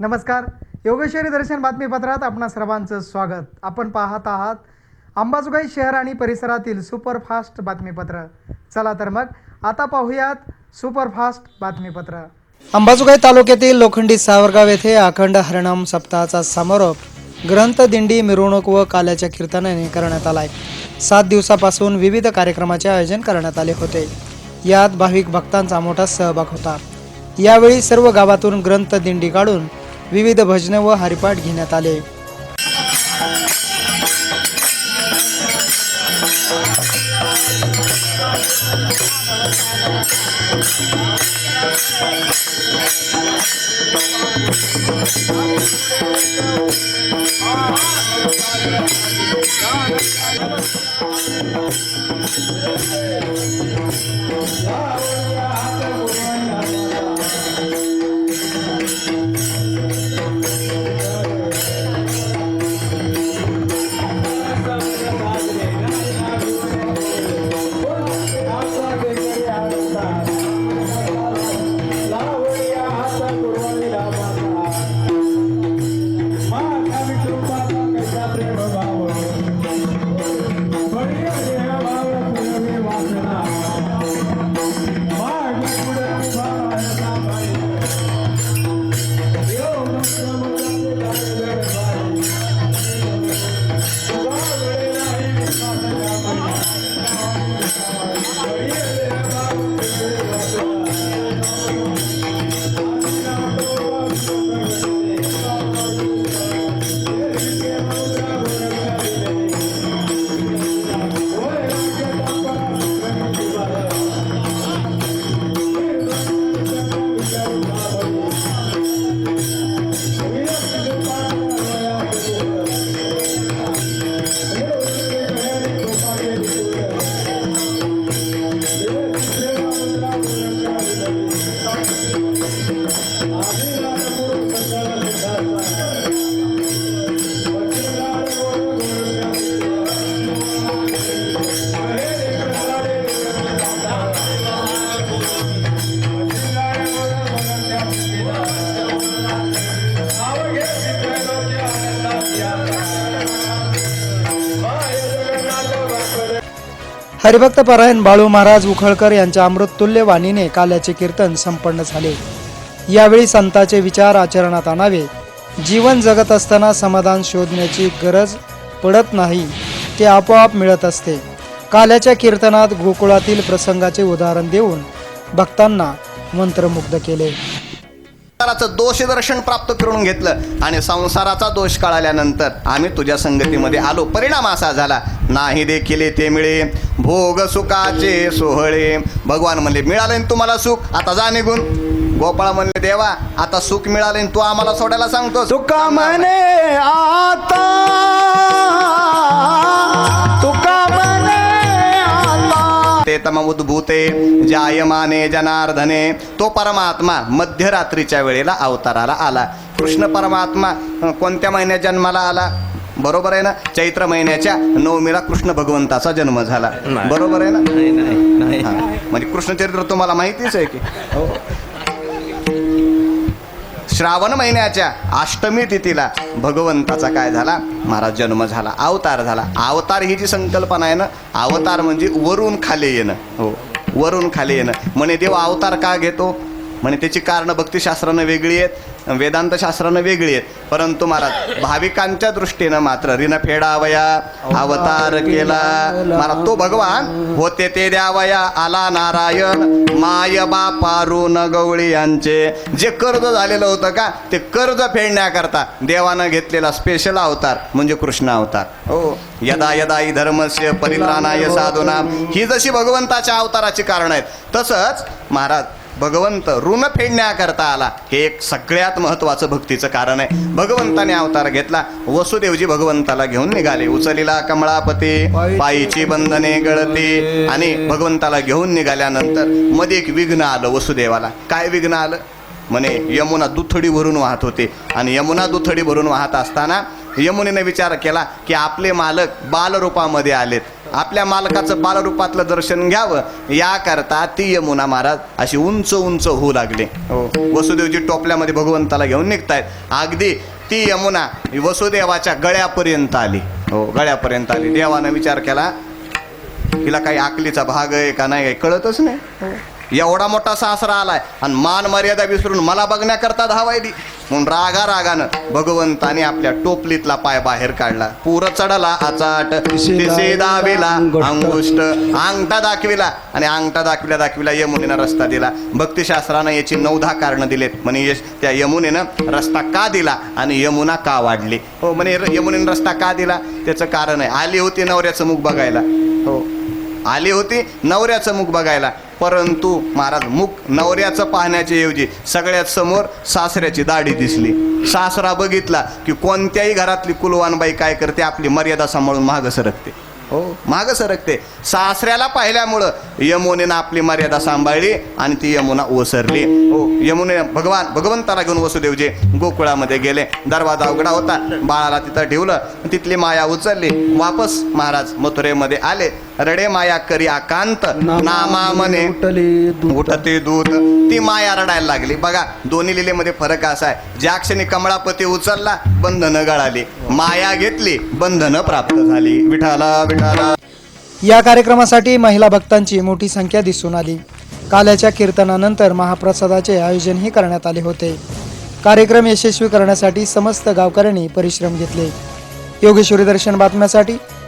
नमस्कार. योगेश्वरी दर्शन बातमीपत्रात आपणा सर्वांचं स्वागत. आपण पाहत आहात अंबाजोगाई शहर आणि परिसरातील सुपरफास्ट बातमीपत्र. चला तर मग आता पाहूयात सुपरफास्ट बातमीपत्र. अंबाजोगाई तालुक्यातील लोखंडी सावरगाव येथे अखंड हरिणाम सप्ताहाचा समारोप ग्रंथदिंडी मिरवणूक व काल्याच्या कीर्तनाने करण्यात आलाय. सात दिवसापासून विविध कार्यक्रमाचे आयोजन करण्यात आले होते. यात भाविक भक्तांचा मोठा सहभाग होता. यावेळी सर्व गावातून ग्रंथदिंडी काढून विविध भजनं व हरिपाठ घेण्यात आले. हरिभक्त परायण बाळू महाराज उखळकर यांच्या अमृततुल्य वाणीने काल्याचे कीर्तन संपन्न झाले. यावेळी संतांचे विचार आचरणात आणावे. जीवन जगत असताना समाधान शोधण्याची गरज पडत नाही ते आपोआप मिळत असते. काल्याच्या कीर्तनात गोकुळातील प्रसंगाचे उदाहरण देऊन भक्तांना मंत्रमुग्ध केले. संसाराचं दोष दर्शन प्राप्त करून घेतलं आणि संसाराचा दोष कळाल्यानंतर आम्ही तुझ्या संगतीमध्ये आलो. परिणाम असा झाला नाही देखील ते मिळे. भोग सुखाचे सोहळे. भगवान म्हणले मिळाले तुम्हाला सुख? आता जा निघून. गोपाळ म्हणले देवा आता सुख मिळाले तू आम्हाला सोडायला सांगतो तुका म्हणे आता. तुका म्हणे ते जायमाने जनार्दने. तो परमात्मा मध्यरात्रीच्या वेळेला अवताराला आला. कृष्ण परमात्मा कोणत्या महिन्यात जन्माला आला? बरोबर आहे ना? चैत्र महिन्याच्या नवमीला कृष्ण भगवंताचा जन्म झाला. बरोबर आहे ना. म्हणजे कृष्णचरित्र तुम्हाला माहितीच आहे की. हो. श्रावण महिन्याच्या अष्टमी तिथीला भगवंताचा काय झाला? महाराज जन्म झाला अवतार झाला. अवतार ही जी संकल्पना आहे ना? अवतार म्हणजे वरून खाली येणं. हो. वरून खाली येणं. म्हणे देव अवतार का घेतो? म्हणे त्याची कारणं भक्तिशास्त्रानं वेगळी आहेत. वेदांत शास्त्रानं वेगळी आहेत. परंतु महाराज भाविकांच्या दृष्टीनं मात्र ऋण फेडावया अवतार केला. महाराज तो भगवान होते ते द्यावया आला नारायण. माय बापा ऋण गवळी यांचे. जे कर्ज झालेलं होतं का ते कर्ज फेडण्याकरता देवानं घेतलेला स्पेशल अवतार म्हणजे कृष्ण अवतार. हो यदा यदा ही धर्मस्य परित्राणाय साधुना. ही जशी भगवंताच्या अवताराची कारण आहेत तसंच महाराज भगवंत ऋण फेडण्याकरता आला. हे एक सगळ्यात महत्वाचं भक्तीचं कारण आहे. भगवंताने अवतार घेतला. वसुदेवजी भगवंताला घेऊन निघाले. उचलीला कमळापती पायीची बंधने गळती आणि भगवंताला घेऊन निघाल्यानंतरमध्ये एक विघ्न आलं वसुदेवाला. काय विघ्न आलं? म्हणे यमुना दुथडी भरून वाहत होते. आणि यमुना दुथडी भरून वाहत असताना यमुनेने विचार केला की आपले मालक बालरूपामध्ये आलेत. आपल्या मालकाचं बालरूपातलं दर्शन घ्यावं. याकरता ती यमुना महाराज अशी उंच उंच होऊ लागले. हो. वसुदेवजी टोपल्यामध्ये भगवंताला घेऊन निघतायत. अगदी ती यमुना वसुदेवाच्या गळ्यापर्यंत आली. हो. गळ्यापर्यंत आली. देवानं विचार केला हिला काही आकलीचा भाग आहे का नाही काही कळतच नाही. एवढा मोठा सासरा आलाय. आणि मान मर्यादा विसरून मला बघण्याकरता धावायली. म्हणून रागा रागानं भगवंताने आपल्या टोपलीतला पाय बाहेर काढला. पुर चढला आचाट. तिसे दाविला अंगुष्ट. अंगठा दाखविला आणि अंगठा दाखविला दाखविला यमुनेनं रस्ता दिला. भक्तिशास्त्रानं याची दहा कारणं दिलेत. म्हणे यश त्या यमुनेनं रस्ता का दिला आणि यमुना का वाढली? हो म्हणे यमुनेनं रस्ता का दिला? त्याचं कारण आहे. आली होती नवऱ्याचं मुख बघायला. हो. आली होती नवऱ्याचं मुख बघायला. परंतु महाराज मुख नवऱ्याचं पाहण्याच्या ऐवजी सगळ्यात समोर सासऱ्याची दाढी दिसली. सासरा बघितला की कोणत्याही घरातली कुलवानबाई काय करते आपली मर्यादा सांभाळून मागं सरकते. हो मागं सरकते. सासऱ्याला पाहिल्यामुळं यमुनेनं आपली मर्यादा सांभाळली आणि ती यमुना ओसरली. हो यमुने भगवान भगवंताला घेऊन वसुदेवजे गोकुळामध्ये गेले. दरवाजा उघडा होता. बाळाला तिथं ठेवलं. तिथली माया उचलली. वापस महाराज मथुरेमध्ये आले. रडे माया करी आकांत. नामा मने. उठते दूध ती माया रडायला लागली. बघा दोन्ही लिलेमध्ये फरक असा आहे. ज्या क्षणी कमळापती उचलला बंधनं गळाली. माया घेतली बंधनं प्राप्त झाली. विठाला विठाला. या कार्यक्रमासाठी महिला भक्तांची मोठी संख्या दिसून आली. काल्याच्या कीर्तनानंतर महाप्रसादाचे आयोजनही करण्यात आले होते. कार्यक्रम यशस्वी करण्यासाठी समस्त गावकऱ्यांनी परिश्रम घेतले. योगेश्वरी दर्शन बातम्यासाठी